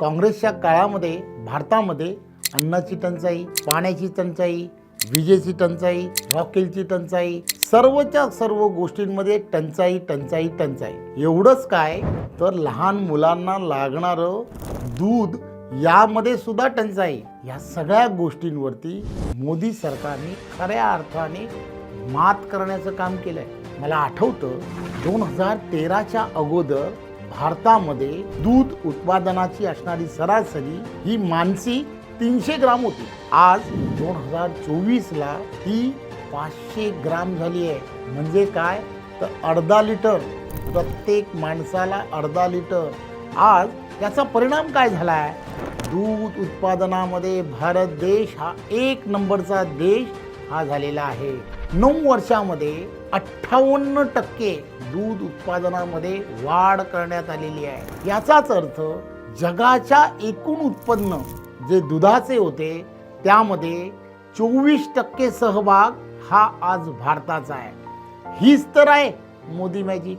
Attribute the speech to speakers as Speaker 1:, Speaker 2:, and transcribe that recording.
Speaker 1: काँग्रेसच्या काळामध्ये भारतामध्ये अन्नाची टंचाई पाण्याची टंचाई विजेची टंचाई रॉकेलची टंचाई सर्वच्या सर्व गोष्टींमध्ये टंचाई टंचाई टंचाई. एवढंच काय? तर लहान मुलांना लागणारं दूध यामध्ये सुद्धा टंचाई. या सगळ्या गोष्टींवरती मोदी सरकारने खऱ्या अर्थाने मात करण्याचं काम केलंय. मला आठवतं दोन हजार तेराच्या अगोदर भारतामध्ये दूध उत्पादनाची असणारी सरासरी ही मानसी तीनशे ग्राम होती. आज दोन हजार चोवीसला ही पाचशे ग्राम झाली आहे. म्हणजे काय? तर अर्धा लिटर. प्रत्येक माणसाला अर्धा लिटर. आज त्याचा परिणाम काय झाला आहे दूध उत्पादनामध्ये भारत देश हा एक नंबरचा देश हा झालेला आहे. नऊ वर्षामध्ये अठ्ठावन्न टक्के दूध उत्पादनामध्ये वाढ करण्यात आलेली आहे. याचाच अर्थ जगाच्या एकूण उत्पन्न जे दुधाचे होते त्यामध्ये चोवीस टक्के सहभाग हा आज भारताचा आहे. हीच तर आहे मोदी मॅजिक.